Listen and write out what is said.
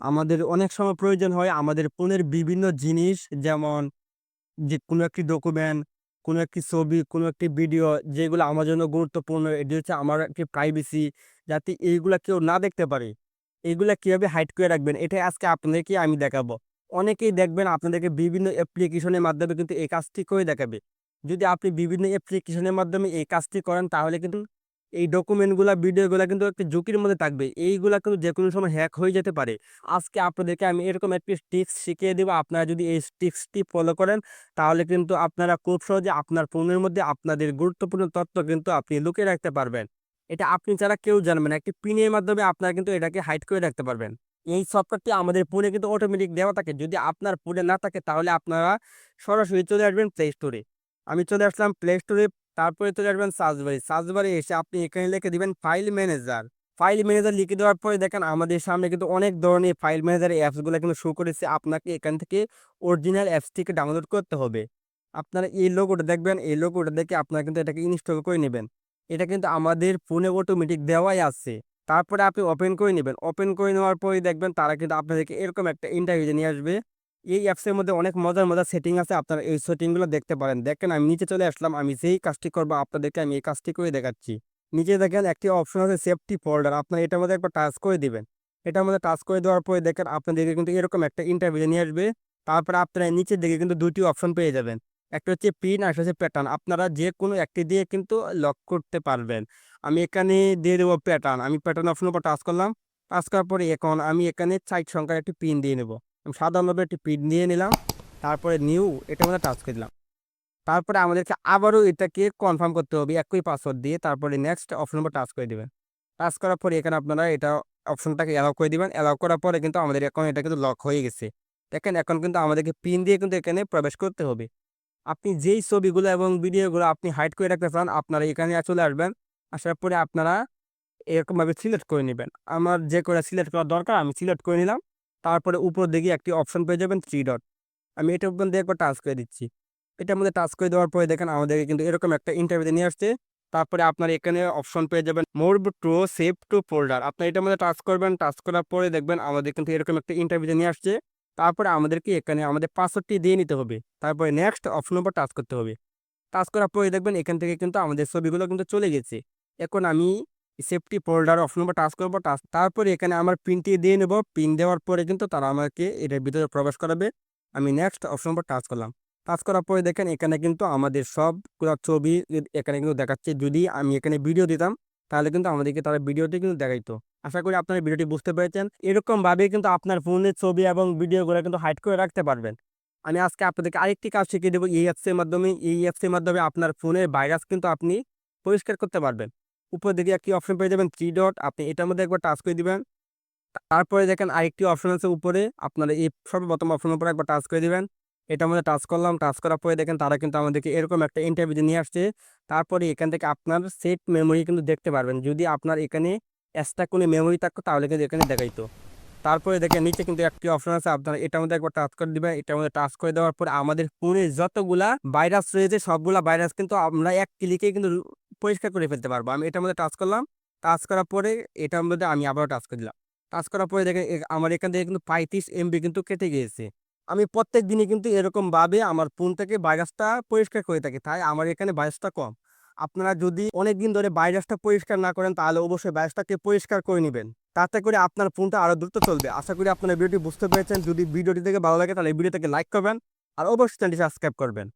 আমাদের অনেক সময় প্রয়োজন হয় আমাদের ফোনের বিভিন্ন জিনিস যেমন যে কোনো একটি ডকুমেন্ট, কোনো একটি ছবি, কোনো একটি ভিডিও যেগুলো আমার জন্য গুরুত্বপূর্ণ এটি হচ্ছে আমার একটি প্রাইভেসি যাতে এইগুলা কেউ না দেখতে পারে। এগুলা কীভাবে হাইড করে রাখবেন এটাই আজকে আপনাদেরকে আমি দেখাবো। অনেকেই দেখবেন আপনাদেরকে বিভিন্ন অ্যাপ্লিকেশনের মাধ্যমে কিন্তু এই কাজটি করে দেখাবে। যদি আপনি বিভিন্ন অ্যাপ্লিকেশনের মাধ্যমে এই কাজটি করেন তাহলে কিন্তু এই ডকুমেন্টগুলা, ভিডিওগুলা কিন্তু একটি ঝুঁকির মধ্যে থাকবে। এইগুলা কিন্তু যে কোনো সময় হ্যাক হয়ে যেতে পারে। আজকে আপনাদেরকে আমি এরকম একটি ট্রিক্স শিখিয়ে দেবো আপনারা যদি এই ট্রিক্সটি ফলো করেন তাহলে কিন্তু আপনারা খুব সহজে আপনার ফোনের মধ্যে আপনাদের গুরুত্বপূর্ণ তথ্য কিন্তু আপনি লুকিয়ে রাখতে পারবেন। এটা আপনি ছাড়া কেউ জানবে না। একটি পিনের মাধ্যমে আপনারা কিন্তু এটাকে হাইড করে রাখতে পারবেন। এই সফটওয়্যারটি আমাদের ফোনে কিন্তু অটোমেটিক দেওয়া থাকে। যদি আপনার ফোনে না থাকে তাহলে আপনারা সরাসরি চলে আসবেন প্লে স্টোরে। আমি চলে আসলাম প্লে স্টোরে তারপরে চলে আসবেন সার্চ বারে। সার্চ বারে এসে আপনি এখানে লিখে দিবেন ফাইল ম্যানেজার। ফাইল ম্যানেজার লিখে দেওয়ার পরে দেখেন আমাদের সামনে কিন্তু অনেক ধরনের ফাইল ম্যানেজার অ্যাপসগুলো কিন্তু শো করেছে। আপনাকে এখান থেকে অরিজিনাল অ্যাপসটিকে ডাউনলোড করতে হবে। আপনারা এই লোগোটা দেখবেন, এই লোগোটা দেখে আপনারা কিন্তু এটাকে ইনস্টল করে নেবেন। এটা কিন্তু আমাদের ফোনে অটোমেটিক দেওয়াই আছে। তারপরে আপনি ওপেন করে নেবেন। ওপেন করে নেওয়ার পরে দেখবেন তারা কিন্তু আপনাদেরকে এরকম একটা ইন্টারভিউ নিয়ে আসবে। এই অ্যাপসের মধ্যে অনেক মজার, মজার সেটিং আছে। আপনারা এই সেটিংগুলো দেখতে পারেন। দেখেন আমি নিচে চলে আসলাম। আমি যেই কাজটি করব আপনাদেরকে আমি এই কাজটি করে দেখাচ্ছি। নিচে দেখেন একটি অপশন আছে সেফটি ফোল্ডার। আপনার এটার মধ্যে একবার টাচ করে দিবেন। এটার মধ্যে টাচ করে দেওয়ার পরে দেখেন আপনাদেরকে কিন্তু এরকম একটা ইন্টারভিউ নিয়ে আসবে। তারপরে আপনারা নিচের দিকে কিন্তু দুটি অপশন পেয়ে যাবেন। একটা হচ্ছে পিন আর একটা হচ্ছে প্যাটার্ন। আপনারা যে কোনো একটি দিয়ে কিন্তু লক করতে পারবেন। আমি এখানে দিয়ে দেবো প্যাটার্ন। আমি প্যাটার্ন অপশনের উপর টাচ করলাম। টাচ করার পরে এখন আমি এখানে ৪ সংখ্যার একটি পিন দিয়ে নেব। আমি সাধারণভাবে একটি পিন নিয়ে নিলাম। তারপরে নিউ এটার মধ্যে টাচ করে দিলাম। তারপরে আমাদেরকে আবারও এটাকে কনফার্ম করতে হবে, একই পাসওয়ার্ড দিয়ে। তারপরে নেক্সট অপশনের উপর টাচ করে দিবেন। টাচ করার পরে এখানে আপনারা এটা অপশনটাকে অ্যালাউ করে দিবেন। অ্যালাউ করার পরে কিন্তু আমাদের এখন এটা কিন্তু লক হয়ে গেছে। দেখেন এখন কিন্তু আমাদেরকে পিন দিয়ে কিন্তু এখানে প্রবেশ করতে হবে। আপনি যেই ছবিগুলো এবং ভিডিওগুলো আপনি হাইড করে রাখতে চান, আপনারা এখানে চলে আসবেন। আসার পরে আপনারা এরকমভাবে সিলেক্ট করে নেবেন আমার যে করে সিলেক্ট করা দরকার, আমি সিলেক্ট করে নিলাম। তারপরে উপর দিকে একটি অপশন পেয়ে যাবেন থ্রি ডট। আমি এটার দিয়ে একবার টাচ করে দিচ্ছি। এটার মধ্যে টাচ করে দেওয়ার পরে দেখেন আমাদেরকে কিন্তু এরকম একটা ইন্টারভিউতে নিয়ে আসছে। তারপরে আপনার এখানে অপশন পেয়ে যাবেন more to save to folder. আপনারা এটার মধ্যে টাচ করবেন। টাচ করার পরে দেখবেন আমাদের কিন্তু এরকম একটা ইন্টারভিউতে নিয়ে আসছে। তারপরে আমাদেরকে এখানে আমাদের পাসওয়ার্ডটি দিয়ে নিতে হবে। তারপরে নেক্সট অপশনের উপর টাচ করতে হবে। টাচ করার পরে দেখবেন এখান থেকে কিন্তু আমাদের ছবিগুলো কিন্তু চলে গেছে। এখন আমি সেফটি ফোল্ডার অপশন উপর টাচ করব। টাচ তারপরে এখানে আমার পিনটি দিয়ে নেব। পিন দেওয়ার পরে কিন্তু তারা আমাকে এটার ভিতরে প্রবেশ করাবে। আমি নেক্সট অপশন উপর টাচ করলাম। টাচ করার পরে দেখেন এখানে কিন্তু আমাদের সবগুলা ছবি এখানে কিন্তু দেখাচ্ছে। যদি আমি এখানে ভিডিও দিতাম, তাহলে কিন্তু আমাদেরকে তারা ভিডিওটি কিন্তু দেখাইতো। আশা করি আপনারা ভিডিওটি বুঝতে পেরেছেন। এরকমভাবে কিন্তু আপনার ফোনের ছবি এবং ভিডিওগুলো কিন্তু হাইড করে রাখতে পারবেন। আমি আজকে আপনাদেরকে আরেকটি কাজ শিখিয়ে দেবো এই অ্যাপসের মাধ্যমে। এই অ্যাপসের মাধ্যমে আপনার ফোনের ভাইরাস কিন্তু আপনি পরিষ্কার করতে পারবেন। উপরের দেখি একটি অপশন পেয়ে যাবেন থ্রি ডট। আপনি এটার মধ্যে একবার টাচ করে দিবেন। তারপরে দেখেন আরেকটি অপশন আছে উপরে। আপনারা এই সর্বপ্রথম অপশনের উপরে একবার টাচ করে দিবেন। এটার মধ্যে টাচ করলাম। টাচ করার পরে দেখেন তারা কিন্তু আমাদেরকে এরকম একটা ইন্টারভিউতে নিয়ে আসছে। তারপরে এখান থেকে আপনার সেট মেমোরি কিন্তু দেখতে পারবেন। যদি আপনার এখানে এক্সট্রা কোনো মেমোরি থাকতো, তাহলে কিন্তু এখানে দেখাইতো। তারপরে দেখেন নিচে কিন্তু একটি অপশন আছে, আপনারা এটার মধ্যে একবার টাচ করে দিবেন। এটার মধ্যে টাচ করে দেওয়ার পরে আমাদের ফোনে যতগুলা ভাইরাস রয়েছে, সবগুলা ভাইরাস কিন্তু আমরা এক ক্লিকেই কিন্তু পরিষ্কার করে ফেলতে পারব। আমি এটার মধ্যে টাচ করলাম। টাচ করার পরে এটার মধ্যে আমি আবারও টাচ করে দিলাম। টাচ করার পরে দেখেন আমার এখান থেকে কিন্তু ৩৫ এমবি কিন্তু কেটে গিয়েছে। আমি প্রত্যেক দিনই কিন্তু এরকমভাবে আমার ফোন থেকে ভাইরাসটা পরিষ্কার করে থাকি। তাই আমার এখানে ভাইরাসটা কম। আপনারা যদি অনেকদিন ধরে ভাইরাসটা পরিষ্কার না করেন, তাহলে অবশ্যই ভাইরাসটাকে পরিষ্কার করে নিবেন। তাতে করে আপনার ফোনটা আরও দ্রুত চলবে। আশা করি আপনারা ভিডিওটি বুঝতে পেরেছেন। যদি ভিডিওটি থেকে ভালো লাগে, তাহলে ভিডিওটাকে লাইক করবেন। আর অবশ্যই চ্যানেলটি সাবস্ক্রাইব করবেন।